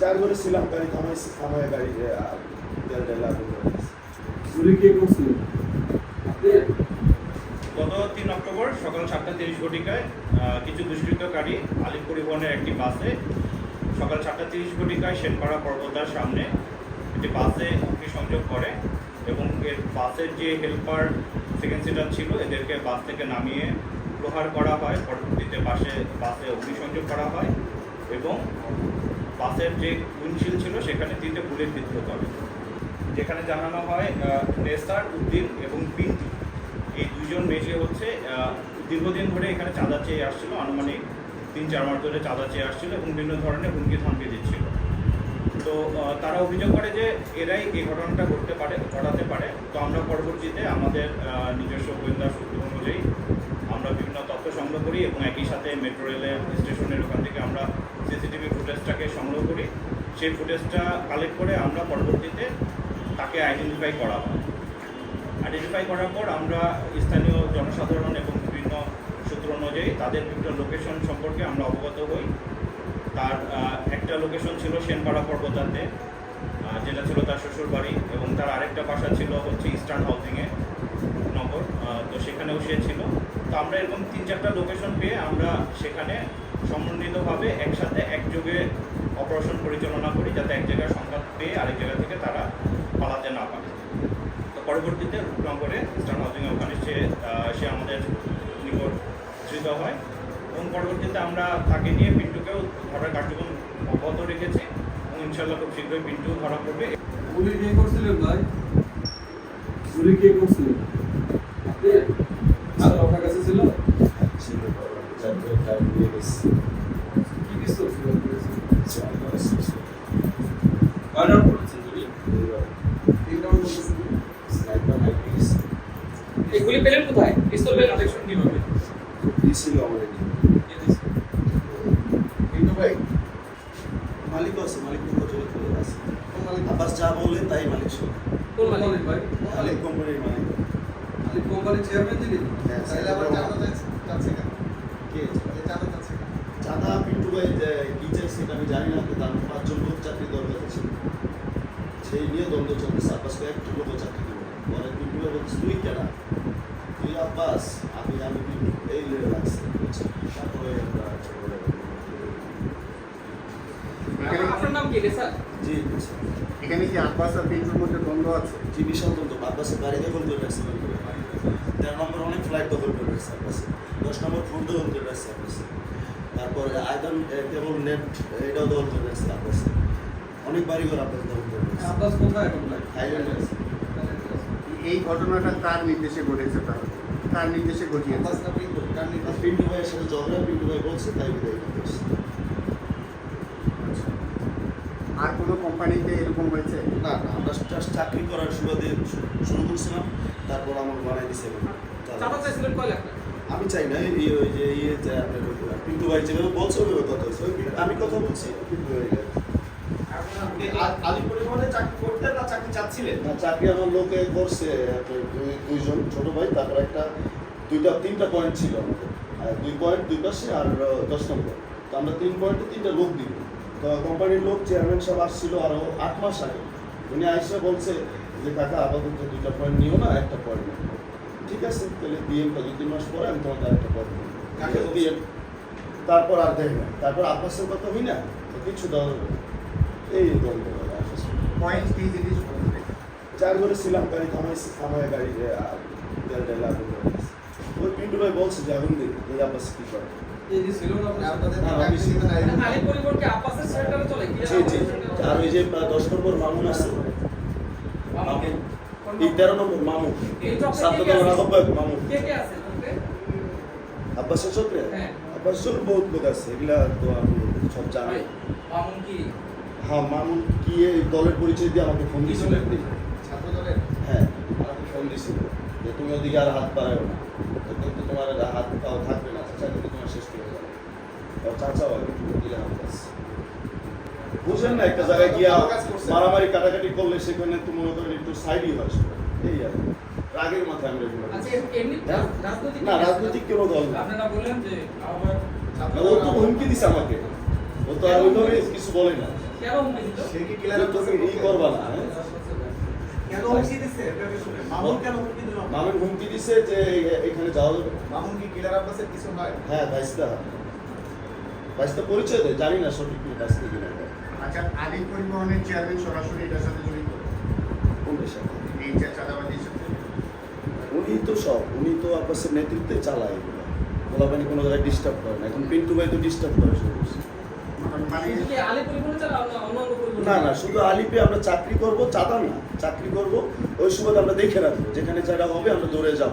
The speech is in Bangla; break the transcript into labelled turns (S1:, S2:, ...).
S1: চার করে ছিলাম গাড়ি থামাইছি থামায় গাড়ি তেল।
S2: চুরি কে করছিল
S3: গত তিন অক্টোবর সকাল সাতটা তিরিশ ঘটিকায় কিছু দুষ্কৃতকারী আলিপ পরিবহনের একটি বাসে সকাল সাতটা তিরিশ ঘটিকায় সেনপাড়া পর্বতার সামনে একটি বাসে অগ্নিসংযোগ করে এবং এর বাসের যে হেল্পার সেকেন্ড সিটার ছিল এদেরকে বাস থেকে নামিয়ে প্রহার করা হয় পরবর্তীতে বাসে বাসে অগ্নিসংযোগ করা হয় এবং বাসের যে উইন্ডশিল ছিল, সেখানে তিনটে বুলেট বিদ্ধ করে। যেখানে জানানো হয় নেসার, উদ্দিন এবং পিন্টু এই দুজন মেয়ে হচ্ছে দীর্ঘদিন ধরে এখানে চাঁদা চেয়ে আসছিল, আনুমানিক তিন, চার মাস ধরে চাঁদা চেয়ে আসছিল এবং বিভিন্ন ধরনের হুমকি ধমকি দিচ্ছিল। তো তারা অভিযোগ করে যে এরাই এই ঘটনাটা ঘটতে পারে, ঘটাতে পারে। তো আমরা পরবর্তীতে আমাদের নিজস্ব গোয়েন্দা সূত্র অনুযায়ী আমরা বিভিন্ন তথ্য সংগ্রহ করি এবং একই সাথে মেট্রো রেলের স্টেশনের ওখান থেকে আমরা সিসিটিভি ফুটেজটাকে সংগ্রহ করি। সেই ফুটেজটা কালেক্ট করে আমরা পরবর্তীতে তাকে আইডেন্টিফাই করা হয় আইডেন্টিফাই করার পর আমরা স্থানীয় জনসাধারণ এবং বিভিন্ন সূত্র অনুযায়ী তাদের বিভিন্ন লোকেশন সম্পর্কে আমরা অবগত হই। তার একটা লোকেশন ছিল সেনপাড়া পর্বতাতে যেটা ছিল তার শ্বশুর বাড়ি এবং তার আরেকটা বাসা ছিল হচ্ছে ইস্টার্ন হাউজিংয়ে নগর তো সেখানেও সে ছিল। তো আমরা এরকম তিন চারটা লোকেশন পেয়ে আমরা সেখানে সমন্বিতভাবে একসাথে একযোগে অপারেশন পরিচালনা করি যাতে এক জায়গায় সংঘাত পেয়ে আরেক জায়গা থেকে তারা পালাতে না পারে। তো পরবর্তীতে রূপনগরে ইস্টার্ন হাউজিংয়ে ওখানে সে সে আমাদের নিকট হয়। এবং পরবর্তীতে আমরা তাকে নিয়ে পিন্টুকেও ধরার কার্যক্রম অব্যাহত রেখেছি। এবং ইনশাল্লাহ খুব শীঘ্রই পিন্টু ধরা পড়বে।
S2: চুরি কে করছিলেন ভাই? চুরি কে করছিলেন?
S4: এগুলি পেলেন কোথায় পিস্তল পেলেন কালেকশন কীভাবে
S1: দিয়েছিল আমাদের? কিন্তু ভাই মালিক আছে মালিক চলে আছে আবার যা বলে তাই মালিক শুনে
S4: কোন মালিক
S2: মালিক ভাই
S1: মালিক কোম্পানির মালিক
S2: মালিক কোম্পানির চেয়ারম্যান যিনি
S1: হ্যাঁ,
S5: তাহলে আবার চাঁদা চাইছে- চাচ্ছে কেন?
S1: কে
S5: এই চাঁদা চাচ্ছে কেন?
S1: চাঁদা পিন্টু ভাই কি চাইছে আমি জানি না তার পাঁচজন লোক চাকরি দরকার ছিল। সেই নিয়ে দ্বন্দ্ব চলতেছে আব্বাস একটু লোক চাকরি দিব। পরে পিন্টু ভাই বলছে তুই কেনা তুই আব্বাস আমি আমি পিন্টু এই তারপরে আমরা
S4: আপনার নাম কি রে স্যার
S1: জি
S6: এখানে কি আব্বাস আর পিন্টুর মধ্যে দ্বন্দ্ব আছে?
S1: জি বিশাল দ্বন্দ্ব। আব্বাসের গাড়ি দখল করে রাখছে তেরো নম্বর অনেক ফ্লাইট দখল করে রাখছে আব্বাসে দশ নম্বর ফোন দখল করে রাখছে আব্বাসে তারপরে আয়তন কেবল নেট এটাও দখল করে রাখছে আব্বাসে অনেক বাড়িঘর আব্বাস দখল করে রাখছে
S2: আব্বাস কোথায় এখন
S1: থাইল্যান্ডে আছে।
S6: এই ঘটনাটা তার নির্দেশে ঘটেছে তাহলে তার নির্দেশে ঘটিয়েছে?
S5: আব্বাস পিন্টু?
S1: আর
S5: নির্দেশ?
S1: পিন্টু ভাইয়ের সাথে ঝগড়া পিন্টু ভাই বলছে তাই বিদায় করছে
S6: আচ্ছা। আর কোনো কোম্পানিতে এরকম হয়েছে?
S1: না আমরা চাকরি করার সুবাদে শুরু করছিলাম। তারপর আমার বানাই দিছে। এখন।
S4: চাঁদা চাইছিলেন কয় লাখ টাকা?
S1: আমি চাই না এই ওই যে ইয়ে যে আপনার পিন্টু ভাই যেভাবে বলছে ওইভাবে কথা হচ্ছে ওই আমি কথা বলছি। পিন্টু ভাই
S5: পরিবহনে চাকরি করতেন না চাকরি চাচ্ছিলেন?
S1: না চাকরি আমার লোকে করছে দুই- দুইজন ছোট ভাই তারপর একটা দুইটা তিনটা পয়েন্ট ছিল আমাদের। আর দুই পয়েন্ট দুই পাশে আর দশ নম্বর। তো আমরা তিন পয়েন্টে তিনটা লোক দিব তো কোম্পানির লোক চেয়ারম্যান সাহেব আসছিল আরও আট মাস আগে। উনি আইসে বলছে যে কাকা আপাতত দুইটা পয়েন্ট নিও না একটা পয়েন্ট ঠিক আছে তাহলে দিয়ে দুই তিন মাস পরে আমি তোমাকে আরেকটা পয়েন্ট তারপর আর দেখি না। তারপর আব্বাসের কথা হই না কিছু না। এই দ্বন্দ্ব আসলে।
S6: পয়েন্ট কি জিনিস বলতে
S1: চার করে ছিলাম গাড়ি থামাইছি থামায় গাড়ি যে আ- তেল ওই পিন্টু ভাই বলছে যে আগুন দিই এই আব্বাস কি করে? আর ওই যে দশ নম্বর মামুন আছে। তেরো নম্বর সাত নম্বর আহ্বায়ক? আব্বাসের চক্রে। আব্বাসের বহুত লোক আছে এগুলা তো আমি সব জানি।
S4: মামুন কি?
S1: হ্যাঁ মামুন কি এই দলের পরিচয় দিয়ে আমাকে ফোন দিয়েছিল
S4: দলের?
S1: হ্যাঁ আমাকে ফোন দিয়েছিল। যে তুমি ওদিকে আর হাত বাড়াও না। কিন্তু তোমার হাত পাও থাকবে না চাচা কিন্তু তোমার শেষ করে যাবে আর চাচা বলে দিলে হাত বাস বুঝেন না একটা জায়গায় গিয়া। মারামারি কাটাকাটি করলে সেখানে তো মনে করেন একটু সাইডই হয় এই আর রাগের মাথায় আমরা এগুলো
S4: আচ্ছা
S1: হ্যাঁ?
S4: রাজনৈতিক
S1: না রাজনৈতিক কেন দল না।
S4: আপনারা বললেন যে
S1: ও তো হুমকি দিছে আমাকে। ও তো আর ওইভাবে কিছু বলে না।
S5: সে কি ক্লিয়ার
S1: তুমি ই করবা না
S5: মামুন কেন হুমকি
S1: দিছে যে এখানে যাওয়া যাবে
S5: মামুন কি ক্লিয়ার আব্বাসের কিছু হয়
S1: হ্যাঁ বাইশটা। বাইশটা পরিচয় দেয় জানি না সঠিক কি বাইশটা কিনা।
S6: আচ্ছা আলিম পরিবহনের চেয়ারম্যান সরাসরি এটার সাথে জড়িত?
S1: কোনটার সাথে?
S6: এই যে চাঁদাবাজির সাথে
S1: উনি তো সব উনি তো আব্বাসের নেতৃত্বে চালায় এগুলো। গোলাপানি কোনো জায়গায় ডিস্টার্ব করে না এখন পিন্টু ভাই তো ডিস্টার্ব করে শুরু
S4: না
S1: না, শুধু আলিপে আমরা চাকরি করব, চাঁদা না, চাকরি করব, ওই সময় আমরা দেখে রাখব, যেখানে যারা হবে আমরা দৌড়ে যাব।